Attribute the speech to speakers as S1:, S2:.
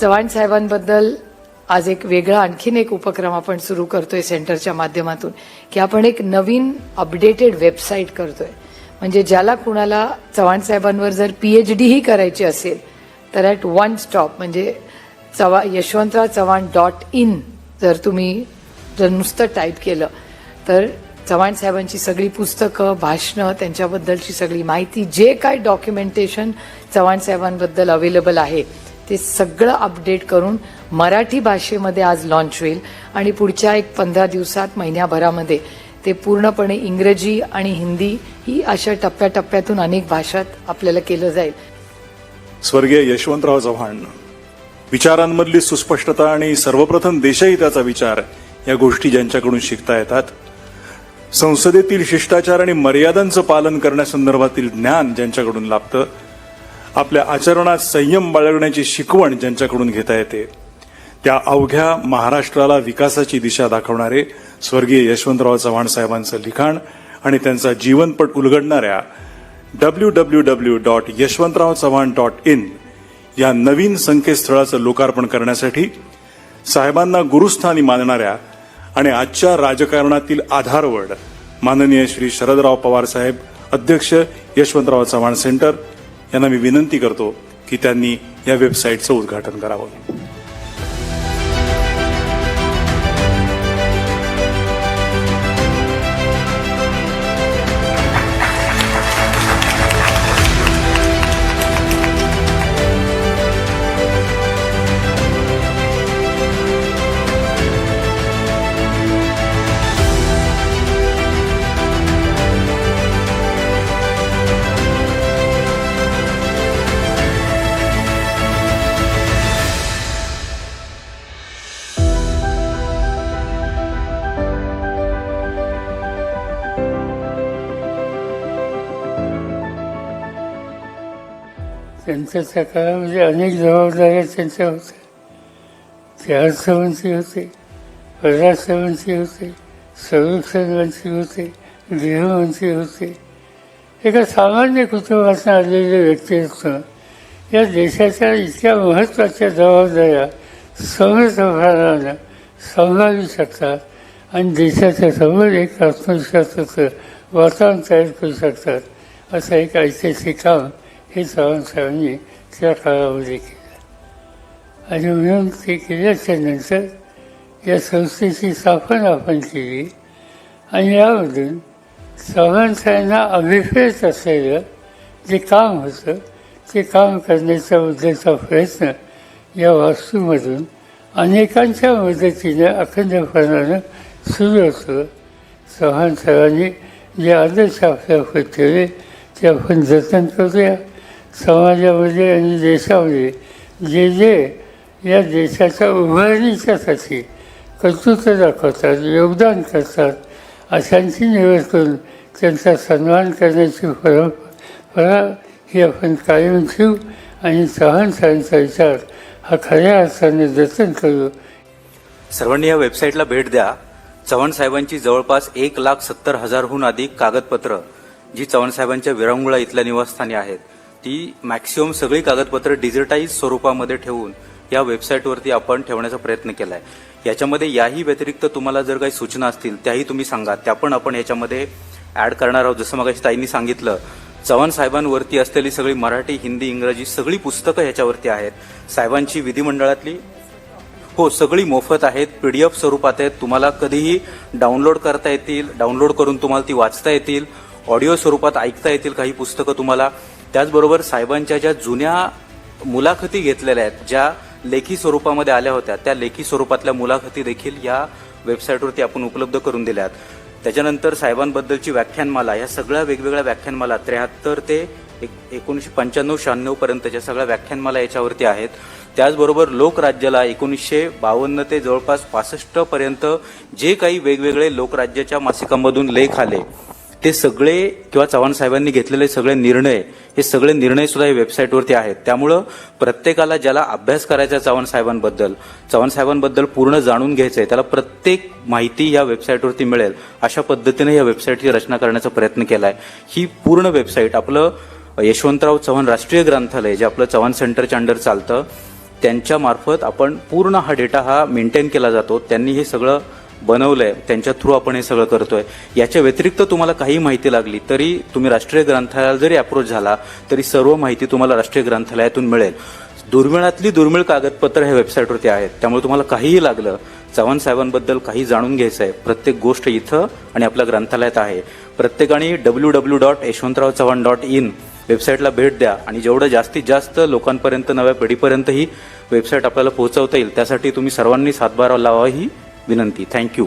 S1: चव्हाण साहेबांबद्दल आज एक वेगळा आणखीन एक उपक्रम आपण सुरू करतोय सेंटरच्या माध्यमातून की आपण एक नवीन अपडेटेड वेबसाईट करतोय. म्हणजे ज्याला कुणाला चव्हाण साहेबांवर जर पी एच ही करायची असेल तर ॲट वन स्टॉप म्हणजे चव्हा यशवंतराव चव्हाण डॉट इन जर तुम्ही जर नुसतं टाईप केलं तर चव्हाण साहेबांची सगळी पुस्तकं भाषणं त्यांच्याबद्दलची सगळी माहिती जे काय डॉक्युमेंटेशन चव्हाण साहेबांबद्दल अवेलेबल आहे ते सगळं अपडेट करून मराठी भाषेमध्ये आज लॉन्च होईल. आणि पुढच्या एक पंधरा दिवसात महिन्याभरामध्ये ते पूर्णपणे इंग्रजी आणि हिंदी ही अशा टप्प्याटप्प्यातून अनेक भाषात आपल्याला केलं जाईल.
S2: स्वर्गीय यशवंतराव चव्हाण विचारांमधली सुस्पष्टता आणि सर्वप्रथम देशहिताचा विचार या गोष्टी ज्यांच्याकडून शिकता येतात. संसदेतील शिष्टाचार आणि मर्यादांचं पालन करण्यासंदर्भातील ज्ञान ज्यांच्याकडून लाभतं आपल्या आचरणात संयम बाळगण्याची शिकवण ज्यांच्याकडून घेता येते त्या अवघ्या महाराष्ट्राला विकासाची दिशा दाखवणारे स्वर्गीय यशवंतराव चव्हाण साहेबांचं लिखाण आणि त्यांचा जीवनपट उलगडणाऱ्या W W W dot Yashwantrao Chavan dot in या नवीन संकेतस्थळाचं लोकार्पण करण्यासाठी साहेबांना गुरुस्थानी मानणाऱ्या आणि आजच्या राजकारणातील आधारवड माननीय श्री शरदराव पवार साहेब अध्यक्ष यशवंतराव चव्हाण सेंटर यांना मी विनंती करतो की त्यांनी या वेबसाईटचं उद्घाटन करावं.
S3: त्यांच्या काळामध्ये म्हणजे अनेक जबाबदाऱ्या त्यांच्या होत्या. ते अर्थमंत्री होते परराष्ट्रमंत्री होते संरक्षण मंत्री होते गृहमंत्री होते. एका सामान्य कुटुंबातून आलेले व्यक्ती या देशाच्या इतक्या महत्त्वाच्या जबाबदाऱ्या समर्थभारानं सांभाळू शकतात आणि देशाच्या समोर एक आत्मविश्वासाचं वातावरण तयार करू शकतात. असं एक ऐतिहासिक काम हे चव्हाण त्या काळामध्ये केलं आणि म्हणून ते केल्याच्यानंतर या संस्थेची स्थापना आपण केली आणि यामधून चव्हाण अभिप्रेत असलेलं जे काम होतं ते काम करण्याचा उद्याचा प्रयत्न या वास्तूमधून अनेकांच्या मदतीने अखंडपणानं सुरू होतं चव्हाण साहेबांनी जे आदर्श आपल्या ठेवले ते आपण जतन करूया समाजामध्ये आणि देशामध्ये जे जे या देशाच्या उभारणीच्यासाठी कर्तृत्व दाखवतात योगदान करतात अशांची निवड करून त्यांचा सन्मान करण्याची परंपरा ही आपण कायम ठेवू आणि चव्हाण साहेबांचा विचार हा खऱ्या अर्थाने जतन करू.
S4: सर्वांनी या वेबसाईटला भेट द्या. चव्हाण साहेबांची जवळपास एक लाख सत्तर हजारहून अधिक कागदपत्र जी चव्हाण साहेबांच्या विरंगुळा इथल्या निवासस्थानी आहेत. ती मॅक्सिमम सगळी कागदपत्र डिजिटाईज स्वरूपामध्ये ठेवून या वेबसाईटवरती आपण ठेवण्याचा प्रयत्न केलाय. याच्यामध्ये याही व्यतिरिक्त तुम्हाला जर काही सूचना असतील त्याही तुम्ही सांगा. त्या पण आपण याच्यामध्ये ऍड करणार आहोत. जसं मग ताईंनी सांगितलं चव्हाण साहेबांवरती असलेली सगळी मराठी हिंदी इंग्रजी सगळी पुस्तकं ह्याच्यावरती आहेत. साहेबांची विधिमंडळातली हो सगळी मोफत आहेत. पीडीएफ स्वरूपात आहेत. तुम्हाला कधीही डाउनलोड करता येतील. डाउनलोड करून तुम्हाला ती वाचता येतील. ऑडिओ स्वरूपात ऐकता येतील. काही पुस्तकं तुम्हाला त्याचबरोबर साहेबांच्या ज्या जुन्या मुलाखती घेतलेल्या आहेत ज्या लेखी स्वरूपामध्ये आल्या होत्या त्या लेखी स्वरूपातल्या मुलाखती देखील या वेबसाईटवरती आपण उपलब्ध करून दिल्या आहेत. त्याच्यानंतर साहेबांबद्दलची व्याख्यानमाला ह्या सगळ्या वेगवेगळ्या व्याख्यानमाला त्र्याहत्तर ते एक- एकोणीसशे पंच्याण्णव शहाण्णव पर्यंतच्या सगळ्या व्याख्यानमाला याच्यावरती आहेत. त्याचबरोबर लोकराज्याला एकोणीसशे बावन्न ते जवळपास पासष्ट पर्यंत जे काही वेगवेगळे लोकराज्याच्या मासिकांमधून लेख आले ते सगळे किंवा चव्हाण साहेबांनी घेतलेले सगळे निर्णय हे सगळे निर्णय सुद्धा या वेबसाईटवरती आहेत. त्यामुळं प्रत्येकाला ज्याला अभ्यास करायचा चव्हाण साहेबांबद्दल चव्हाण साहेबांबद्दल पूर्ण जाणून घ्यायचं आहे त्याला प्रत्येक माहिती या वेबसाईटवरती मिळेल. अशा पद्धतीने या वेबसाईटची रचना करण्याचा प्रयत्न केला आहे ही पूर्ण वेबसाईट आपलं यशवंतराव चव्हाण राष्ट्रीय ग्रंथालय जे आपलं चव्हाण सेंटरच्या अंडर चालतं त्यांच्यामार्फत आपण पूर्ण हा डेटा हा मेंटेन केला जातो. त्यांनी हे सगळं बनवलंय त्यांच्या थ्रू आपण हे सगळं करतोय. याच्या व्यतिरिक्त तुम्हाला काही माहिती लागली तरी तुम्ही राष्ट्रीय ग्रंथालयाला जरी अप्रोच झाला तरी सर्व माहिती तुम्हाला राष्ट्रीय ग्रंथालयातून मिळेल. दुर्मिळातली दुर्मिळ कागदपत्र हे वेबसाईटवरती आहेत त्यामुळे तुम्हाला काहीही लागलं चव्हाण साहेबांबद्दल काही जाणून घ्यायचं आहे प्रत्येक गोष्ट इथं आणि आपल्या ग्रंथालयात आहे. प्रत्येकाने W W dot Yashwantrao Chavan dot in वेबसाईटला भेट द्या आणि जेवढं जास्तीत जास्त लोकांपर्यंत नव्या पिढीपर्यंत ही वेबसाईट आपल्याला पोहोचवता येईल त्यासाठी तुम्ही सर्वांनी सातबारा लावा ही विनंती थँक्यू